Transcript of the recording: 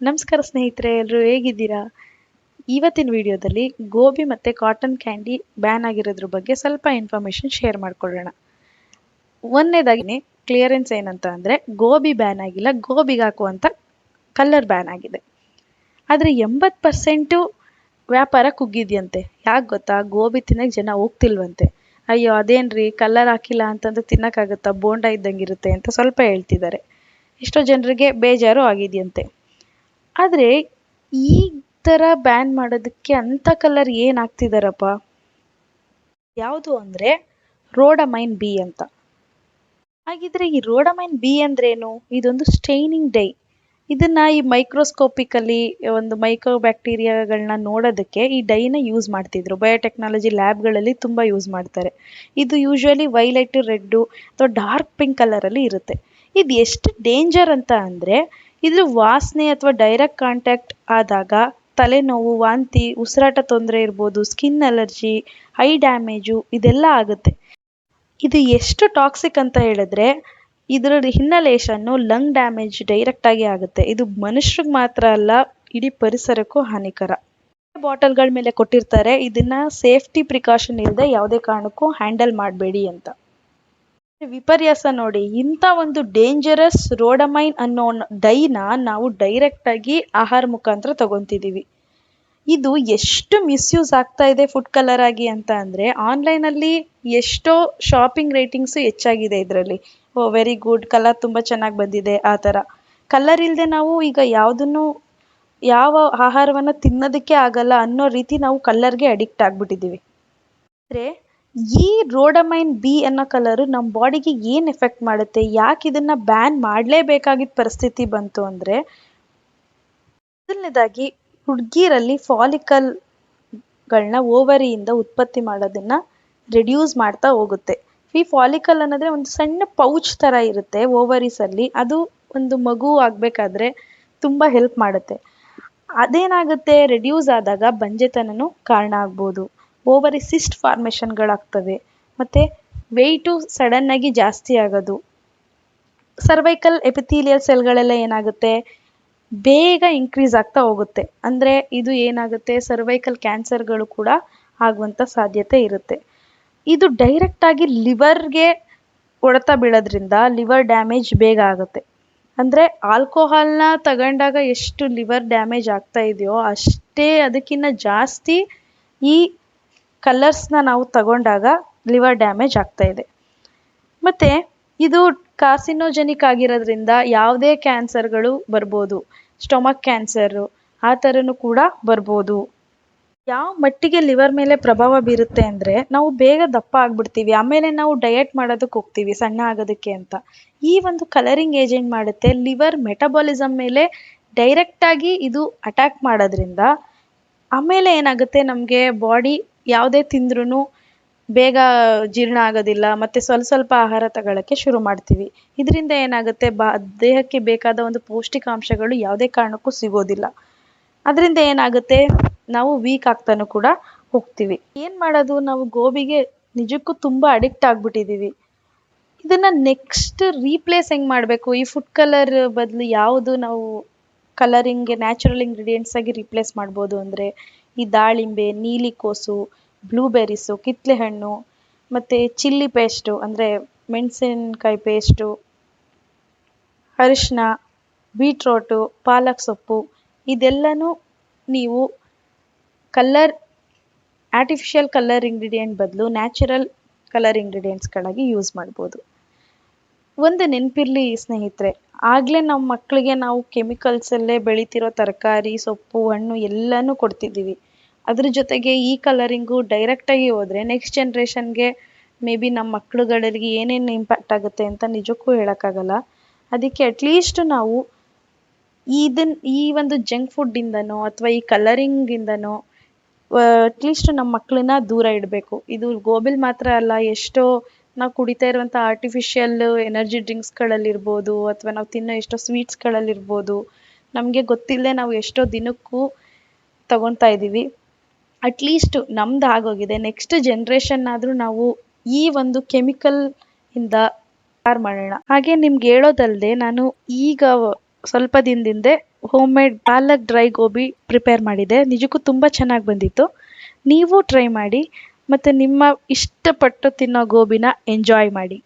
ನಮಸ್ಕಾರ ಸ್ನೇಹಿತರೆ ಎಲ್ಲರೂ ಹೇಗಿದ್ದೀರಾ? ಇವತ್ತಿನ ವಿಡಿಯೋದಲ್ಲಿ ಗೋಬಿ ಮತ್ತು ಕಾಟನ್ ಕ್ಯಾಂಡಿ ಬ್ಯಾನ್ ಆಗಿರೋದ್ರ ಬಗ್ಗೆ ಸ್ವಲ್ಪ ಇನ್ಫಾರ್ಮೇಷನ್ ಶೇರ್ ಮಾಡ್ಕೊಳ್ಳೋಣ. ಒಂದನೇದಾಗಿ ಕ್ಲಿಯರೆನ್ಸ್ ಏನಂತ ಅಂದರೆ ಗೋಬಿ ಬ್ಯಾನ್ ಆಗಿಲ್ಲ, ಗೋಬಿಗೆ ಹಾಕುವಂಥ ಕಲ್ಲರ್ ಬ್ಯಾನ್ ಆಗಿದೆ. ಆದರೆ ಎಂಬತ್ತು ಪರ್ಸೆಂಟು ವ್ಯಾಪಾರ ಕುಗ್ಗಿದೆಯಂತೆ. ಯಾಕೆ ಗೊತ್ತಾ? ಗೋಬಿ ತಿನ್ನಕ್ಕೆ ಜನ ಹೋಗ್ತಿಲ್ವಂತೆ. ಅಯ್ಯೋ, ಅದೇನ್ರಿ? ಕಲ್ಲರ್ ಹಾಕಿಲ್ಲ ಅಂತಂದ್ರೆ ತಿನ್ನೋಕ್ಕಾಗುತ್ತಾ? ಬೋಂಡ ಇದ್ದಂಗಿರುತ್ತೆ ಅಂತ ಸ್ವಲ್ಪ ಹೇಳ್ತಿದ್ದಾರೆ. ಎಷ್ಟೋ ಜನರಿಗೆ ಬೇಜಾರು ಆಗಿದೆಯಂತೆ. ಆದರೆ ಈ ಥರ ಬ್ಯಾನ್ ಮಾಡೋದಕ್ಕೆ ಅಂಥ ಕಲರ್ ಏನು ಹಾಕ್ತಿದಾರಪ್ಪ? ಯಾವುದು ಅಂದರೆ ರೋಡಮೈನ್ ಬಿ ಅಂತ. ಹಾಗಿದ್ರೆ ಈ ರೋಡಮೈನ್ ಬಿ ಅಂದ್ರೇನು? ಇದೊಂದು ಸ್ಟೈನಿಂಗ್ ಡೈ ಇದನ್ನ ಈ ಮೈಕ್ರೋಸ್ಕೋಪಿಕಲಿ ಒಂದು ಮೈಕ್ರೋ ಬ್ಯಾಕ್ಟೀರಿಯಾಗಳನ್ನ ನೋಡೋದಕ್ಕೆ ಈ ಡೈನ ಯೂಸ್ ಮಾಡ್ತಿದ್ರು. ಬಯೋಟೆಕ್ನಾಲಜಿ ಲ್ಯಾಬ್ಗಳಲ್ಲಿ ತುಂಬ ಯೂಸ್ ಮಾಡ್ತಾರೆ. ಇದು usually violet red or dark pink ಕಲರಲ್ಲಿ ಇರುತ್ತೆ. ಇದು ಎಷ್ಟು ಡೇಂಜರ್ ಅಂತ ಅಂದರೆ ಇದ್ರ ವಾಸನೆ ಅಥವಾ ಡೈರೆಕ್ಟ್ ಕಾಂಟ್ಯಾಕ್ಟ್ ಆದಾಗ ತಲೆನೋವು, ವಾಂತಿ, ಉಸಿರಾಟ ತೊಂದರೆ ಇರ್ಬೋದು ಸ್ಕಿನ್ ಅಲರ್ಜಿ ಐ ಡ್ಯಾಮೇಜು ಇದೆಲ್ಲ ಆಗುತ್ತೆ. ಇದು ಎಷ್ಟು ಟಾಕ್ಸಿಕ್ ಅಂತ ಹೇಳಿದ್ರೆ ಇದರ ಹಿನ್ನಲೇಷನ್ನು ಲಂಗ್ ಡ್ಯಾಮೇಜ್ ಡೈರೆಕ್ಟಾಗಿ ಆಗುತ್ತೆ. ಇದು ಮನುಷ್ಯರಿಗೆ ಮಾತ್ರ ಅಲ್ಲ, ಇಡೀ ಪರಿಸರಕ್ಕೂ ಹಾನಿಕರ. ಬಾಟಲ್ಗಳ ಮೇಲೆ ಕೊಟ್ಟಿರ್ತಾರೆ, ಇದನ್ನ ಸೇಫ್ಟಿ ಪ್ರಿಕಾಷನ್ ಇಲ್ಲದೆ ಯಾವುದೇ ಕಾರಣಕ್ಕೂ ಹ್ಯಾಂಡಲ್ ಮಾಡಬೇಡಿ ಅಂತ. ವಿಪರ್ಯಾಸ ನೋಡಿ, ಇಂಥ ಒಂದು ಡೇಂಜರಸ್ ರೋಡಮೈನ್ ಅನ್ನೋ ಡೈನ ನಾವು ಡೈರೆಕ್ಟಾಗಿ ಆಹಾರ ಮುಖಾಂತರ ತಗೊತಿದ್ದೀವಿ ಇದು ಎಷ್ಟು ಮಿಸ್ಯೂಸ್ ಆಗ್ತಾ ಇದೆ ಫುಡ್ ಕಲರ್ ಆಗಿ ಅಂತ ಅಂದರೆ ಆನ್ಲೈನಲ್ಲಿ ಎಷ್ಟೋ ಶಾಪಿಂಗ್ ರೇಟಿಂಗ್ಸು ಹೆಚ್ಚಾಗಿದೆ ಇದರಲ್ಲಿ. ಓ ವೆರಿ ಗುಡ್ ಕಲರ್ ತುಂಬ ಚೆನ್ನಾಗಿ ಬಂದಿದೆ, ಆ ಥರ. ಕಲರ್ ಇಲ್ಲದೆ ನಾವು ಈಗ ಯಾವುದನ್ನು, ಯಾವ ಆಹಾರವನ್ನು ತಿನ್ನೋದಕ್ಕೆ ಆಗಲ್ಲ ಅನ್ನೋ ರೀತಿ ನಾವು ಕಲ್ಲರ್ಗೆ ಅಡಿಕ್ಟ್ ಆಗಿಬಿಟ್ಟಿದ್ದೀವಿ ಅಂದರೆ ಈ ರೋಡಮೈನ್ ಬಿ ಅನ್ನೋ ಕಲರು ನಮ್ಮ ಬಾಡಿಗೆ ಏನು ಎಫೆಕ್ಟ್ ಮಾಡುತ್ತೆ? ಯಾಕೆ ಇದನ್ನು ಬ್ಯಾನ್ ಮಾಡಲೇಬೇಕಾಗಿದ್ದ ಪರಿಸ್ಥಿತಿ ಬಂತು ಅಂದರೆ ಮೊದಲನೇದಾಗಿ ಹುಡುಗಿರಲ್ಲಿ ಫಾಲಿಕಲ್ಗಳನ್ನ ಓವರಿಯಿಂದ ಉತ್ಪತ್ತಿ ಮಾಡೋದನ್ನು ರಿಡ್ಯೂಸ್ ಮಾಡ್ತಾ ಹೋಗುತ್ತೆ. ಈ ಫಾಲಿಕಲ್ ಅನ್ನೋದ್ರೆ ಒಂದು ಸಣ್ಣ ಪೌಚ್ ಥರ ಇರುತ್ತೆ ಓವರೀಸಲ್ಲಿ ಅದು ಒಂದು ಮಗು ಆಗಬೇಕಾದ್ರೆ ತುಂಬ ಹೆಲ್ಪ್ ಮಾಡುತ್ತೆ. ಅದೇನಾಗುತ್ತೆ? ರೆಡ್ಯೂಸ್ ಆದಾಗ ಬಂಜೆತನನೂ ಕಾರಣ ಆಗ್ಬೋದು. ಓವರಿ ಸಿಸ್ಟ್ ಫಾರ್ಮೇಷನ್ಗಳಾಗ್ತವೆ ಮತ್ತು ವೆಯ್ಟು ಸಡನ್ನಾಗಿ ಜಾಸ್ತಿ ಆಗೋದು. ಸರ್ವೈಕಲ್ ಎಪಿಥೀಲಿಯಲ್ ಸೆಲ್ಗಳೆಲ್ಲ ಏನಾಗುತ್ತೆ? ಬೇಗ ಇನ್ಕ್ರೀಸ್ ಆಗ್ತಾ ಹೋಗುತ್ತೆ. ಅಂದರೆ ಇದು ಏನಾಗುತ್ತೆ? ಸರ್ವೈಕಲ್ ಕ್ಯಾನ್ಸರ್ಗಳು ಕೂಡ ಆಗುವಂಥ ಸಾಧ್ಯತೆ ಇರುತ್ತೆ. ಇದು ಡೈರೆಕ್ಟಾಗಿ ಲಿವರ್ಗೆ ಹೊಡೆತ ಬೀಳೋದ್ರಿಂದ ಲಿವರ್ ಡ್ಯಾಮೇಜ್ ಬೇಗ ಆಗುತ್ತೆ. ಅಂದರೆ ಆಲ್ಕೋಹಾಲ್ನ ತಗೊಂಡಾಗ ಎಷ್ಟು ಲಿವರ್ ಡ್ಯಾಮೇಜ್ ಆಗ್ತಾ ಇದೆಯೋ ಅಷ್ಟೇ ಅದಕ್ಕಿಂತ ಜಾಸ್ತಿ ಈ ಕಲರ್ಸ್ನ ನಾವು ತಗೊಂಡಾಗ ಲಿವರ್ ಡ್ಯಾಮೇಜ್ ಆಗ್ತಾ ಇದೆ. ಮತ್ತು ಇದು ಕಾರ್ಸಿನೋಜೆನಿಕ್ ಆಗಿರೋದ್ರಿಂದ ಯಾವುದೇ ಕ್ಯಾನ್ಸರ್ಗಳು ಬರ್ಬೋದು. ಸ್ಟೊಮಕ್ ಕ್ಯಾನ್ಸರು ಆ ಥರನೂ ಕೂಡ ಬರ್ಬೋದು. ಯಾವ ಮಟ್ಟಿಗೆ ಲಿವರ್ ಮೇಲೆ ಪ್ರಭಾವ ಬೀರುತ್ತೆ ಅಂದರೆ ನಾವು ಬೇಗ ದಪ್ಪ ಆಗ್ಬಿಡ್ತೀವಿ. ಆಮೇಲೆ ನಾವು ಡಯಟ್ ಮಾಡೋದಕ್ಕೆ ಹೋಗ್ತೀವಿ ಸಣ್ಣ ಆಗೋದಕ್ಕೆ ಅಂತ. ಈ ಒಂದು ಕಲರಿಂಗ್ ಏಜೆಂಟ್ ಮಾಡುತ್ತೆ ಲಿವರ್ ಮೆಟಬಾಲಿಸಮ್ ಮೇಲೆ ಡೈರೆಕ್ಟಾಗಿ ಇದು ಅಟ್ಯಾಕ್ ಮಾಡೋದ್ರಿಂದ ಆಮೇಲೆ ಏನಾಗುತ್ತೆ ನಮಗೆ ಬಾಡಿ ಯಾವುದೇ ತಿಂದ್ರೂ ಬೇಗ ಜೀರ್ಣ ಆಗೋದಿಲ್ಲ, ಮತ್ತು ಸ್ವಲ್ಪ ಸ್ವಲ್ಪ ಆಹಾರ ತಗೊಳ್ಳೋಕ್ಕೆ ಶುರು ಮಾಡ್ತೀವಿ. ಇದರಿಂದ ಏನಾಗುತ್ತೆ? ಬಾ, ದೇಹಕ್ಕೆ ಬೇಕಾದ ಒಂದು ಪೌಷ್ಟಿಕಾಂಶಗಳು ಯಾವುದೇ ಕಾರಣಕ್ಕೂ ಸಿಗೋದಿಲ್ಲ. ಅದರಿಂದ ಏನಾಗುತ್ತೆ? ನಾವು ವೀಕ್ ಆಗ್ತಾನೂ ಕೂಡ ಹೋಗ್ತೀವಿ. ಏನು ಮಾಡೋದು? ನಾವು ಗೋಬಿಗೆ ನಿಜಕ್ಕೂ ತುಂಬ ಅಡಿಕ್ಟ್ ಆಗಿಬಿಟ್ಟಿದ್ದೀವಿ ಇದನ್ನು ನೆಕ್ಸ್ಟ್ ರೀಪ್ಲೇಸ್ ಹೆಂಗೆ ಮಾಡಬೇಕು? ಈ ಫುಡ್ ಕಲರ್ ಬದಲು ಯಾವುದು ನಾವು ಕಲರಿಂಗ್ ನ್ಯಾಚುರಲ್ ಇಂಗ್ರೀಡಿಯೆಂಟ್ಸ್ ಆಗಿ ರೀಪ್ಲೇಸ್ ಮಾಡ್ಬೋದು ಅಂದರೆ ಈ ದಾಳಿಂಬೆ, ನೀಲಿಕೋಸು ಬ್ಲೂಬೆರೀಸು ಕಿತ್ತಳೆ ಹಣ್ಣು ಮತ್ತು ಚಿಲ್ಲಿ ಪೇಸ್ಟು, ಅಂದರೆ ಮೆಣಸಿನ್ಕಾಯಿ ಪೇಸ್ಟು ಅರಿಶಿನ ಬೀಟ್ರೋಟು, ಪಾಲಕ್ ಸೊಪ್ಪು, ಇದೆಲ್ಲನೂ ನೀವು ಕಲ್ಲರ್ ಆರ್ಟಿಫಿಷಿಯಲ್ ಕಲರ್ ಇಂಗ್ರೀಡಿಯೆಂಟ್ ಬದಲು ನ್ಯಾಚುರಲ್ ಕಲರ್ ಇಂಗ್ರೀಡಿಯೆಂಟ್ಸ್ಗಳಾಗಿ ಯೂಸ್ ಮಾಡ್ಬೋದು. ಒಂದು ನೆನಪಿರಲಿ ಸ್ನೇಹಿತರೆ, ಆಗಲೇ ನಮ್ಮ ಮಕ್ಕಳಿಗೆ ನಾವು ಕೆಮಿಕಲ್ಸಲ್ಲೇ ಬೆಳೀತಿರೋ ತರಕಾರಿ, ಸೊಪ್ಪು, ಹಣ್ಣು ಎಲ್ಲನೂ ಕೊಡ್ತಿದ್ದೀವಿ. ಅದ್ರ ಜೊತೆಗೆ ಈ ಕಲರಿಂಗು ಡೈರೆಕ್ಟಾಗಿ ಹೋದರೆ ನೆಕ್ಸ್ಟ್ ಜನ್ರೇಷನ್ಗೆ ಮೇ ಬಿ ನಮ್ಮ ಮಕ್ಳುಗಳಿಗೆ ಏನೇನು ಇಂಪ್ಯಾಕ್ಟ್ ಆಗುತ್ತೆ ಅಂತ ನಿಜಕ್ಕೂ ಹೇಳೋಕ್ಕಾಗಲ್ಲ. ಅದಕ್ಕೆ ಅಟ್ಲೀಸ್ಟ್ ನಾವು ಇದನ್ನ ಈ ಒಂದು ಜಂಕ್ ಫುಡ್ಡಿಂದನೋ ಅಥವಾ ಈ ಕಲರಿಂಗಿಂದನೋ ಅಟ್ಲೀಸ್ಟ್ ನಮ್ಮ ಮಕ್ಕಳನ್ನ ದೂರ ಇಡಬೇಕು. ಇದು ಗೋಬಿಲ್ ಮಾತ್ರ ಅಲ್ಲ, ಎಷ್ಟೋ ನಾವು ಕುಡಿತಾ ಇರುವಂಥ ಆರ್ಟಿಫಿಷಿಯಲ್ ಎನರ್ಜಿ ಡ್ರಿಂಕ್ಸ್ಗಳಲ್ಲಿರ್ಬೋದು ಅಥವಾ ನಾವು ತಿನ್ನೋ ಎಷ್ಟೋ ಸ್ವೀಟ್ಸ್ಗಳಲ್ಲಿರ್ಬೋದು ನಮಗೆ ಗೊತ್ತಿಲ್ಲದೆ ನಾವು ಎಷ್ಟೋ ದಿನಕ್ಕೂ ತಗೊತಾ ಇದ್ದೀವಿ ಅಟ್ಲೀಸ್ಟ್ ನಮ್ದು ಆಗೋಗಿದೆ. ನೆಕ್ಸ್ಟ್ ಜನ್ರೇಷನ್ ಆದರೂ ನಾವು ಈ ಒಂದು ಕೆಮಿಕಲ್ ಇಂದ ತಯಾರು ಮಾಡೋಣ. ಹಾಗೆ ನಿಮ್ಗೆ ಹೇಳೋದಲ್ಲದೆ ನಾನು ಈಗ ಸ್ವಲ್ಪ ದಿನದಿಂದೆ home made palak dry gobi prepare ಮಾಡಿದೆ. ನಿಜಕ್ಕೂ ತುಂಬ ಚೆನ್ನಾಗಿ ಬಂದಿತ್ತು. ನೀವು ಟ್ರೈ ಮಾಡಿ ಮತ್ತು ನಿಮ್ಮ ಇಷ್ಟಪಟ್ಟು ತಿನ್ನೋ ಗೋಬಿನ ಎಂಜಾಯ್ ಮಾಡಿ.